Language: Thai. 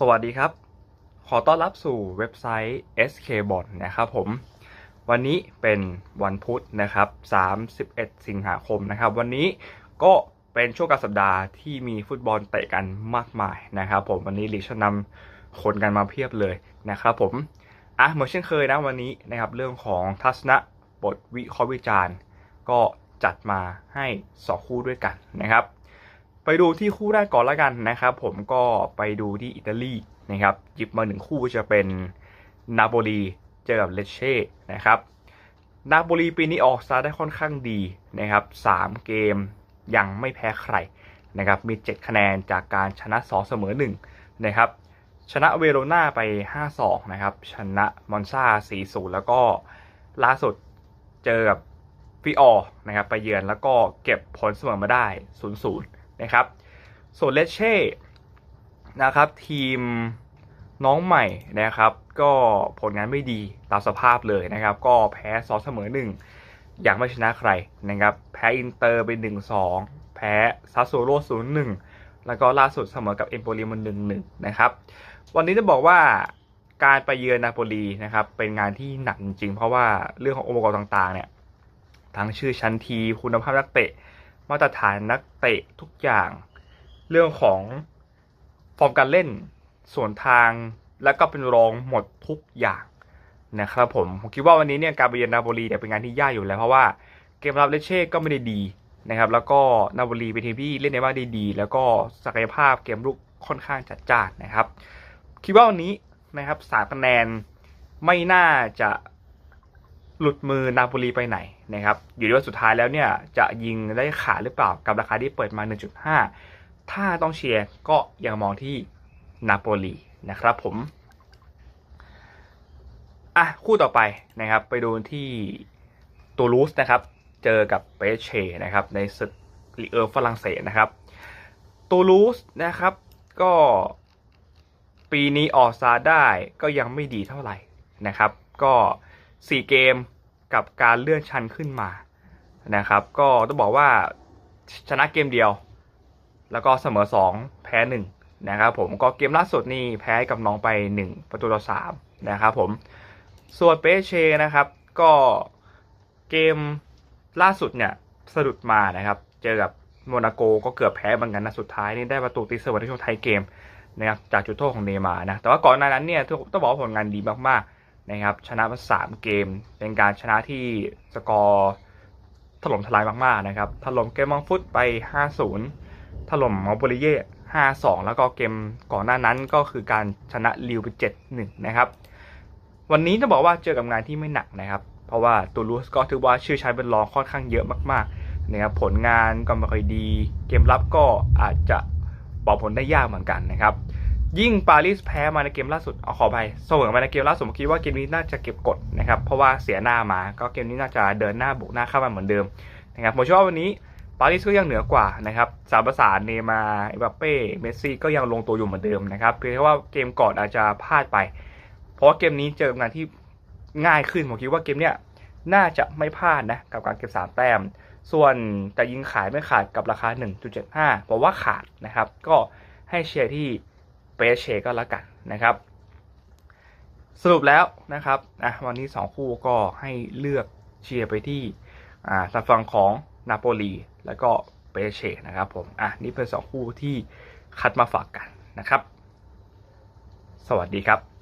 สวัสดีครับ ขอต้อนรับสู่เว็บไซต์ SK b o n นะครับผม วันนี้เป็นวันพุธนะครับ 31 สิงหาคมนะครับ วันนี้ก็เป็นช่วงกลางสัปดาห์ที่มีฟุตบอลเตะกันมากมายนะครับผม วันนี้ลีกชั้นนำคนกันมาเพียบเลยนะครับผม อะเหมือนเช่นเคยนะวันนี้นะครับเรื่องของทัศนะบทวิเคราะห์วิจารณ์ ก็จัดมาให้สองคู่ด้วยกันนะครับ ไปดูที่คู่แรกก่อนล้วกันนะครับ ผมก็ไปดูที่อิตาลีนะครับหยิบมาหนึ่งคู่จะเป็นนาโปลีเจอกับเลเช่นะครับนาโปลีปีนี้ออกสตาร์ได้ค่อนข้างดีนะครับสามเกมยังไม่แพ้ใครนะครับมี 7 คะแนนจากการชนะ 2 เสมอ1นะครับชนะเวโรนาไป 5-2 นะครับ ชนะมอนซา4-0 แล้วก็ล่าสุดเจอกับฟิออร์นะครับ ไปเยือนแล้วก็เก็บผลเสมอมาได้ 0-0 นะครับ ส่วนเลเช่นะครับทีมน้องใหม่นะครับ ก็ผลงานไม่ดีตามสภาพเลยนะครับ ก็แพ้ซอเสมอหนึ่งอย่างไม่ชนะใครนะครับ แพ้อินเตอร์ไปหนึ่งสองแพ้ซาโซโรศูนย์หนึ่งแล้วก็ล่าสุดเสมอกับเอมโปลีมันหนึ่งหนึ่งนะครับ วันนี้จะบอกว่าการไปเยือนนาโปลีนะครับเป็นงานที่หนักจริงเพราะว่าเรื่องขององค์ประกอบต่างๆเนี่ยทั้งชื่อชั้นทีคุณภาพนักเตะ มาตรฐานนักเตะทุกอย่าง เรื่องของฟอร์มการเล่นส่วนทางแล้วก็เป็นรองหมดทุกอย่างนะครับผมผมคิดว่าวันนี้เนี่ยการไปเยือนนาโปลีเนี่ยเป็นงานที่ยากอยู่แล้วเพราะว่าเกมรับเลเช่ก็ไม่ได้ดีนะครับ แล้วก็นาโปลีเป็นทีมที่เล่นในบ้านได้ดี แล้วก็ศักยภาพเกมลุกค่อนข้างจัดจ้านนะครับ คิดว่าวันนี้นะครับสามคะแนนไม่น่าจะหลุดมือนาโปลีไปไหน นะครับอยู่ที่ว่าสุดท้ายแล้วเนี่ยจะยิงได้ขาดหรือเปล่ากับราคาที่เปิดมา 1.5 ถ้าต้องเชียร์ก็ยังมองที่นาโปลีนะครับผมอะคู่ต่อไปนะครับไปดูที่ตูลูสนะครับเจอกับเปเช่นะครับในศึกลีเออร์ฝรั่งเศสนะครับตูลูสนะครับก็ปีนี้ออกซาได้ก็ยังไม่ดีเท่าไหร่นะครับ ก็ 4 เกม กับการเลื่อนชั้นขึ้นมานะครับ ก็ต้องบอกว่าชนะเกมเดียว แล้วก็เสมอ 2 แพ้ 1 นะครับผมก็เกมล่าสุดนี่แพ้กับน้องไป 1 ประตูต่อ3นะครับผมส่วนเปเชนะครับก็เกมล่าสุดเนี่ยสะดุดมานะครับ เจอกับโมนาโกก็เกือบแพ้เหมือนกันนะสุดท้ายนี่ได้ประตูตีเสมอในช่วงท้ายเกมนะครับจากจุดโทษของเนมานะแต่ว่าก่อนหน้านั้นเนี่ยต้องบอกว่าผลงานดีมากๆ นะครับชนะมาสามเกม เป็นการชนะที่สกอร์ถล่มทลายมากๆนะครับถล่มเกมมังฟุตไป 5-0 ถล่มมอลโบริเย่5-2 แล้วก็เกมก่อนหน้านั้นก็คือการชนะลิวไป 7-1 นะครับ วันนี้จะบอกว่าเจอกับงานที่ไม่หนักนะครับ เพราะว่าตูลูสก็ถือว่าชื่อใช้เป็นรองค่อนข้างเยอะมากๆนะครับผลงานก็ไม่ค่อยดี เกมรับก็อาจจะบอกผลได้ยากเหมือนกันนะครับ ยิ่งปารีสแพ้มาในเกมล่าสุดเอาขอไปเสมอมาในเกมล่าสุดผมคิดว่าเกมนี้น่าจะเก็บกดนะครับเพราะว่าเสียหน้ามาก็เกมนี้น่าจะเดินหน้าบุกหน้าเข้ามาเหมือนเดิมนะครับผมเชื่อว่าวันนี้ปารีสก็ยังเหนือกว่านะครับสามประสานเนมาเอมบัปเป้เมสซี่ก็ยังลงตัวอยู่เหมือนเดิมนะครับเพียงแค่ว่าเกมก่อนอาจจะพลาดไป เพราะเกมนี้เจอกับงานที่ง่ายขึ้นผมคิดว่าเกมเนี้ยน่าจะไม่พลาดนะกับการเก็บสามแต้ม ส่วนจะยิงขายไม่ขาดกับราคา 1.75ผมว่าขาดนะครับ ก็ให้เชียร์ที่ เปเชก็แล้วกันนะครับ สรุปแล้วนะครับอะวันนี้ 2 คู่ก็ให้เลือกเชียร์ไปที่อ่าทางฝั่งของนาโปลีแล้วก็เปเชนะครับผมอะนี่เป็น 2 คู่ที่คัดมาฝากกันนะครับ สวัสดีครับ